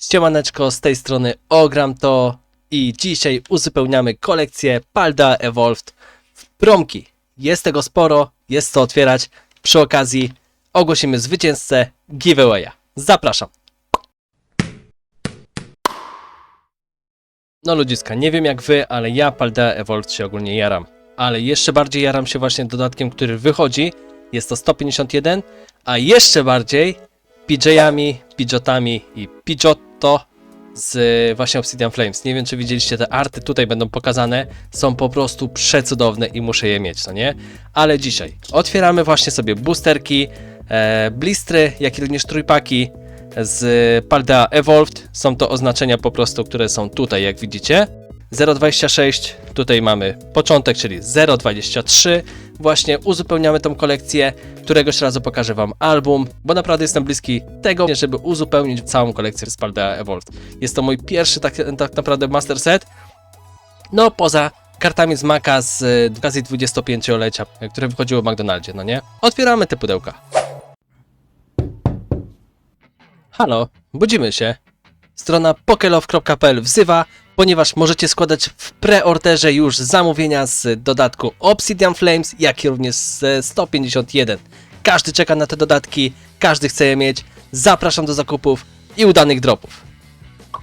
Siemaneczko, z tej strony Ogram to i dzisiaj uzupełniamy kolekcję Palda Evolved w promki. Jest tego sporo, jest co otwierać. Przy okazji ogłosimy zwycięzcę giveawaya. Zapraszam. No ludziska, nie wiem jak wy, ale ja Palda Evolved się ogólnie jaram. Ale jeszcze bardziej jaram się właśnie dodatkiem, który wychodzi. Jest to 151, a jeszcze bardziej PJ-ami, Pidgeotami i Pidgeotto z y, właśnie Obsidian Flames. Nie wiem, czy widzieliście te arty, tutaj będą pokazane. Są po prostu przecudowne i muszę je mieć, no nie? Ale dzisiaj otwieramy właśnie sobie boosterki, e, blistry, jak i również trójpaki z Paldea Evolved. Są to oznaczenia po prostu, które są tutaj, jak widzicie. 0,26, tutaj mamy początek, czyli 0,23. Właśnie uzupełniamy tą kolekcję. Któregoś razu pokażę Wam album, bo naprawdę jestem bliski tego, żeby uzupełnić całą kolekcję z Paldea Evolved. Jest to mój pierwszy tak, tak naprawdę master set. No, poza kartami z Maka z okazji 25-lecia, y, które wychodziło w McDonaldzie, no nie? Otwieramy te pudełka. Halo, budzimy się. Strona pokelow.pl wzywa, ponieważ możecie składać w preorderze już zamówienia z dodatku Obsidian Flames, jak i również z 151. Każdy czeka na te dodatki, każdy chce je mieć. Zapraszam do zakupów i udanych dropów.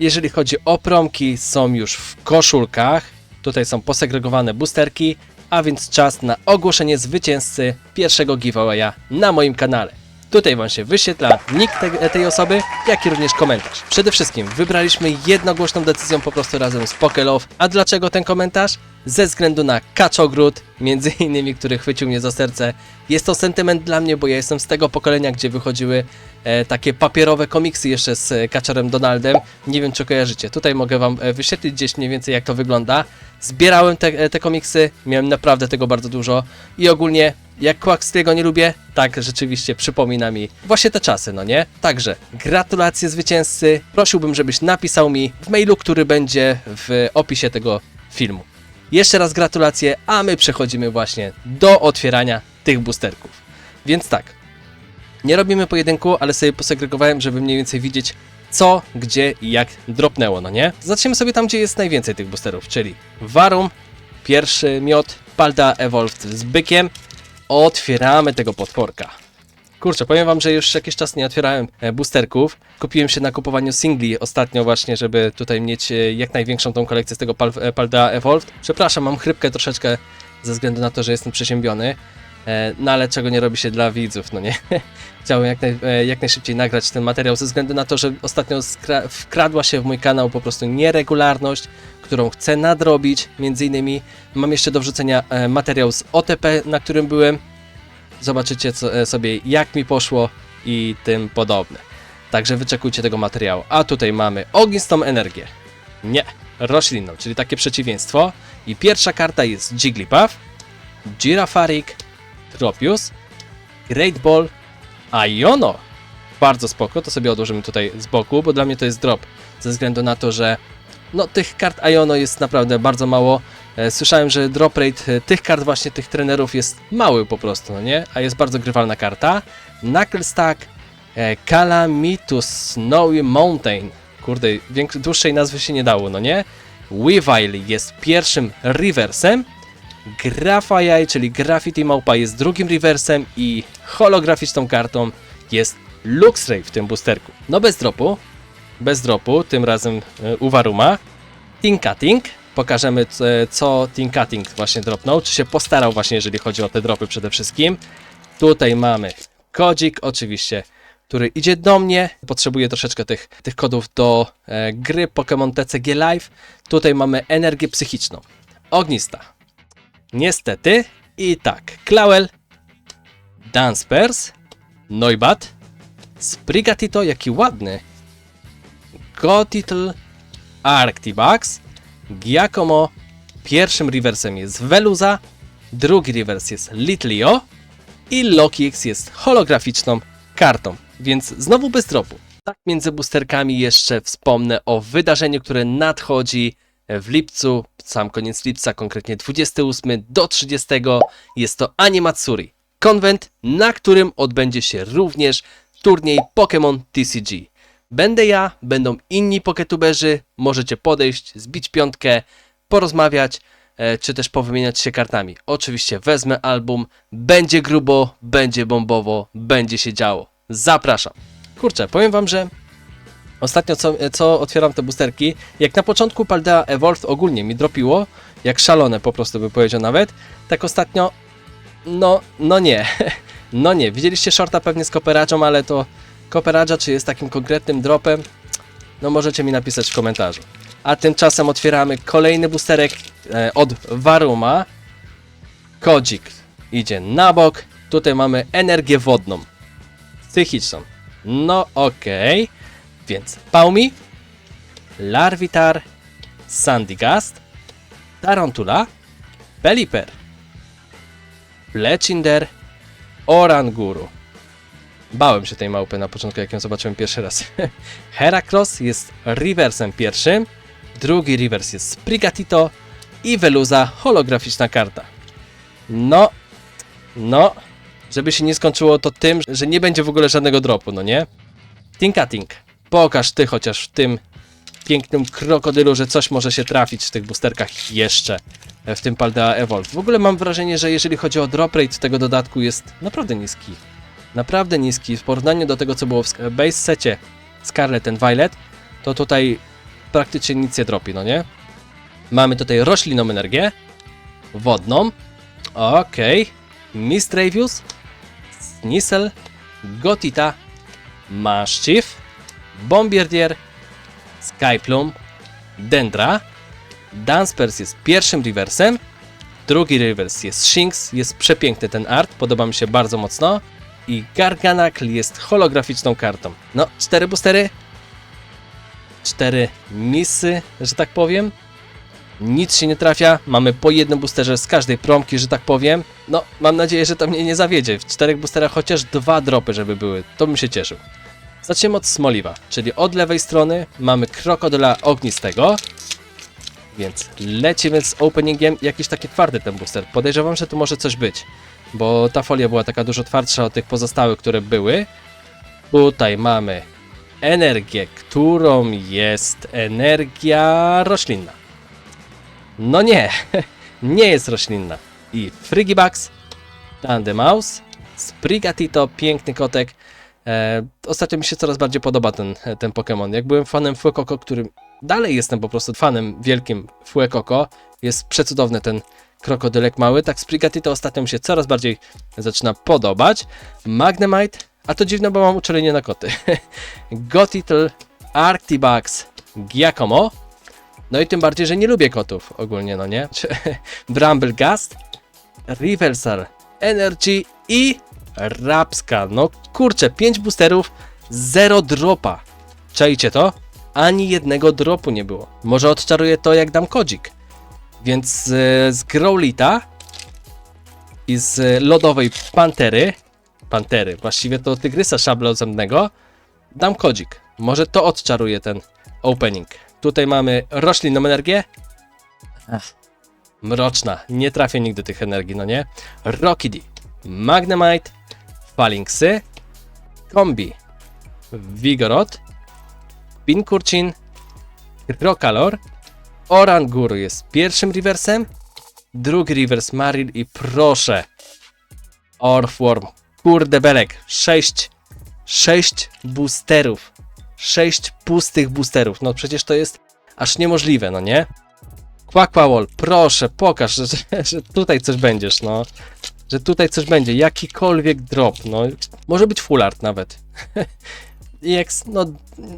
Jeżeli chodzi o promki, są już w koszulkach. Tutaj są posegregowane boosterki, a więc czas na ogłoszenie zwycięzcy pierwszego giveawaya na moim kanale. Tutaj Wam się wyświetla nick te, tej osoby, jak i również komentarz. Przede wszystkim wybraliśmy jednogłośną decyzją po prostu razem z Pokelow. A dlaczego ten komentarz? Ze względu na Kaczogród, między innymi, który chwycił mnie za serce. Jest to sentyment dla mnie, bo ja jestem z tego pokolenia, gdzie wychodziły e, takie papierowe komiksy jeszcze z e, Donaldem. Nie wiem, czy kojarzycie. Tutaj mogę Wam e, wyświetlić gdzieś mniej więcej, jak to wygląda. Zbierałem te, e, te komiksy, miałem naprawdę tego bardzo dużo i ogólnie jak Quackstiego nie lubię, tak rzeczywiście przypomina mi właśnie te czasy, no nie? Także gratulacje zwycięzcy. Prosiłbym, żebyś napisał mi w mailu, który będzie w opisie tego filmu. Jeszcze raz gratulacje, a my przechodzimy właśnie do otwierania tych boosterków. Więc tak, nie robimy pojedynku, ale sobie posegregowałem, żeby mniej więcej widzieć co, gdzie i jak dropnęło, no nie? Zaczniemy sobie tam, gdzie jest najwięcej tych boosterów, czyli Varum, pierwszy miot, Palda Evolved z bykiem. Otwieramy tego potworka. Kurczę, powiem wam, że już jakiś czas nie otwierałem e, boosterków. Kupiłem się na kupowaniu singli ostatnio właśnie, żeby tutaj mieć e, jak największą tą kolekcję z tego Pal e, Paldea Evolved. Przepraszam, mam chrypkę troszeczkę ze względu na to, że jestem przeziębiony. No ale czego nie robi się dla widzów, no nie? Chciałem jak, naj, jak najszybciej nagrać ten materiał ze względu na to, że ostatnio wkradła się w mój kanał po prostu nieregularność, którą chcę nadrobić. Między innymi mam jeszcze do wrzucenia materiał z OTP, na którym byłem. Zobaczycie co, e, sobie jak mi poszło i tym podobne. Także wyczekujcie tego materiału. A tutaj mamy ognistą energię. Nie, roślinną, czyli takie przeciwieństwo. I pierwsza karta jest Jigglypuff, Girafarik, Tropius, Great Ball, Iono. Bardzo spoko, to sobie odłożymy tutaj z boku, bo dla mnie to jest drop. Ze względu na to, że no, tych kart Iono jest naprawdę bardzo mało. E, Słyszałem, że drop rate e, tych kart właśnie tych trenerów jest mały po prostu, no nie? A jest bardzo grywalna karta. Knuckle Stack, e, Calamitus Snowy Mountain. Kurde, dłuższej nazwy się nie dało, no nie? Weavile jest pierwszym reversem. Graphite, czyli Graffiti Małpa jest drugim reversem i holograficzną kartą jest Luxray w tym boosterku. No bez dropu, bez dropu, tym razem e, u Waruma. Pokażemy c- co Tinkating właśnie dropnął, czy się postarał właśnie jeżeli chodzi o te dropy przede wszystkim. Tutaj mamy kodzik oczywiście, który idzie do mnie. Potrzebuję troszeczkę tych, tych kodów do e, gry Pokémon TCG Live. Tutaj mamy energię psychiczną. Ognista. Niestety. I tak. Clawel. Danspers. Noibat. Sprigatito, jaki ładny. Gotitl. Arctibax. Giacomo. Pierwszym reversem jest Veluza. Drugi rewers jest Litleo. I Loki X jest holograficzną kartą, więc znowu bez dropu. Tak między boosterkami jeszcze wspomnę o wydarzeniu, które nadchodzi w lipcu, sam koniec lipca, konkretnie 28 do 30. Jest to Animatsuri, konwent, na którym odbędzie się również turniej Pokémon TCG. Będę ja, będą inni poketuberzy, możecie podejść, zbić piątkę, porozmawiać, e, czy też powymieniać się kartami. Oczywiście wezmę album, będzie grubo, będzie bombowo, będzie się działo. Zapraszam. Kurczę, powiem wam, że ostatnio co, co otwieram te boosterki, jak na początku Paldea Evolved ogólnie mi dropiło, jak szalone po prostu by powiedział nawet, tak ostatnio, no, no nie, no nie, widzieliście shorta pewnie z Koperaczą, ale to Koperadża czy jest takim konkretnym dropem, no możecie mi napisać w komentarzu. A tymczasem otwieramy kolejny boosterek e, od Varuma. Kodzik idzie na bok. Tutaj mamy energię wodną. Psychiczną. No okej. Więc Paumi, Larvitar, Sandygast, Tarantula, Pelipper, Fletchinder, Oranguru. Bałem się tej małpy na początku, jak ją zobaczyłem pierwszy raz. Heracross jest reversem pierwszym, drugi reverse jest Sprigatito i Veluza holograficzna karta. No, no, żeby się nie skończyło to tym, że nie będzie w ogóle żadnego dropu, no nie? Tinkating, pokaż ty chociaż w tym pięknym krokodylu, że coś może się trafić w tych boosterkach jeszcze e, w tym Paldea Evolve. W ogóle mam wrażenie, że jeżeli chodzi o drop rate tego dodatku jest naprawdę niski. Naprawdę niski. W porównaniu do tego, co było w base secie Scarlet and Violet, to tutaj praktycznie nic nie dropi, no nie? Mamy tutaj roślinną energię, wodną, okej, Mistravius, Snisel, Gotita, Maszczyw, Bombierdier, Skyplum, Dendra, Danspers jest pierwszym reversem, drugi reverse jest Shinx, jest przepiękny ten art, podoba mi się bardzo mocno i Garganacl jest holograficzną kartą. No, cztery boostery, cztery misy, że tak powiem. Nic się nie trafia, mamy po jednym boosterze z każdej promki, że tak powiem. No, mam nadzieję, że to mnie nie zawiedzie. W czterech boosterach chociaż dwa dropy, żeby były, to bym się cieszył. Zaczniemy od Smoliwa, czyli od lewej strony mamy krokodyla ognistego. Więc lecimy z openingiem. Jakiś taki twardy ten booster. Podejrzewam, że tu może coś być. Bo ta folia była taka dużo twardsza od tych pozostałych, które były. Tutaj mamy energię, którą jest energia roślinna. No nie, nie jest roślinna. I Frigibax, Tandemouse, Sprigatito, piękny kotek. E, ostatnio mi się coraz bardziej podoba ten, ten Pokémon. Jak byłem fanem Fuecoco, którym dalej jestem po prostu fanem wielkim Fuecoco, jest przecudowny ten krokodylek mały, tak Sprigatito ostatnio mi się coraz bardziej zaczyna podobać. Magnemite, a to dziwne, bo mam uczulenie na koty. Gotitl, Arctibax, Giacomo, no i tym bardziej, że nie lubię kotów ogólnie, no nie? Bramblegast, Reversal, Energy i Rapska. No kurczę, 5 boosterów, 0 dropa. Czajcie to? Ani jednego dropu nie było. Może odczaruję to jak dam kodzik. Więc z, z Growlita i z lodowej Pantery, Pantery, właściwie to tygrysa szablozębnego, dam kodzik. Może to odczaruje ten opening. Tutaj mamy roślinną energię. Ach, mroczna. Nie trafię nigdy tych energii, no nie? Rockedy, Magnemite, Falinksy, Kombi, Vigorot, Pinkurchin, Krokalor, Oranguru jest pierwszym reversem, drugi reverse Maril i proszę, Orfworm, kurde belek, 6, 6 boosterów, 6 pustych boosterów, no przecież to jest aż niemożliwe, no nie? Quackpawol, proszę, pokaż, że, że, tutaj coś będziesz, no. Że tutaj coś będzie, jakikolwiek drop, no. Może być full art nawet. I jak, no,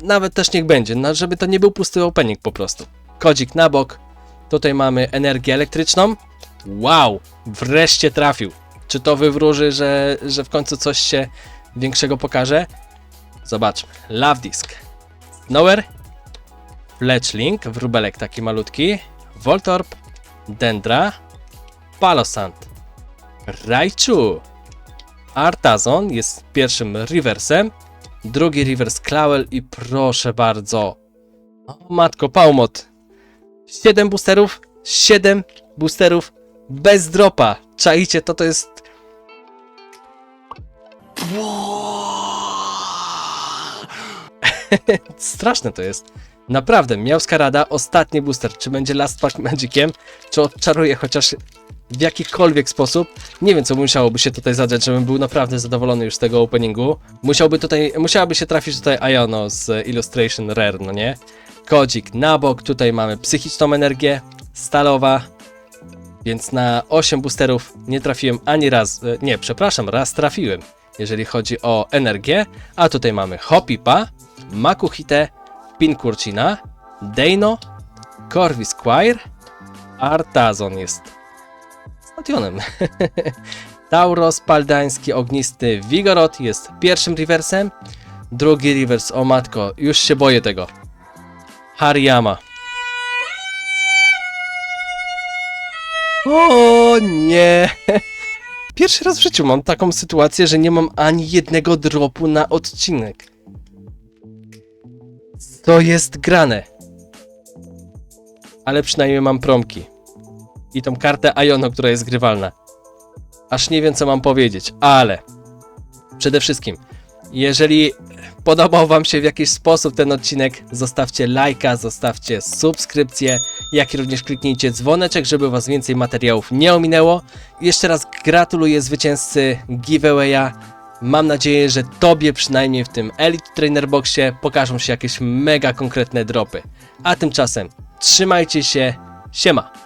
nawet też niech będzie, no, żeby to nie był pusty opening po prostu. Kodzik na bok. Tutaj mamy energię elektryczną. Wow, wreszcie trafił. Czy to wywróży, że, że w końcu coś się większego pokaże? Zobaczmy. Love Disk. Snower. Fletchling, wróbelek taki malutki. Voltorb. Dendra. Palosand. Raichu. Artazon jest pierwszym reversem. Drugi reverse Clawel i proszę bardzo. O matko, Paumot. 7 boosterów, 7 boosterów bez dropa. Czaicie, to to jest... Straszne to jest. Naprawdę, miałska rada, ostatni booster. Czy będzie Last Pack Magiciem, czy odczaruje chociaż w jakikolwiek sposób. Nie wiem, co musiałoby się tutaj zadać, żebym był naprawdę zadowolony już z tego openingu. Musiałby tutaj, musiałaby się trafić tutaj Iono z Illustration Rare, no nie? Kodzik na bok, tutaj mamy psychiczną energię, stalowa, więc na 8 boosterów nie trafiłem ani raz, e, nie, przepraszam, raz trafiłem, jeżeli chodzi o energię, a tutaj mamy Hopipa, Makuhite, Pinkurcina, Deino, Corvi Squire, Artazon jest stadionem. Tauros, Paldański, Ognisty, Vigorot jest pierwszym reversem, drugi reverse, o matko, już się boję tego. Hariyama. O nie! Pierwszy raz w życiu mam taką sytuację, że nie mam ani jednego dropu na odcinek. To jest grane. Ale przynajmniej mam promki. I tą kartę Iono, która jest grywalna. Aż nie wiem, co mam powiedzieć, ale przede wszystkim, jeżeli podobał Wam się w jakiś sposób ten odcinek, zostawcie lajka, zostawcie subskrypcję, jak i również kliknijcie dzwoneczek, żeby Was więcej materiałów nie ominęło. Jeszcze raz gratuluję zwycięzcy giveawaya. Mam nadzieję, że Tobie przynajmniej w tym Elite Trainer Boxie pokażą się jakieś mega konkretne dropy. A tymczasem trzymajcie się, siema!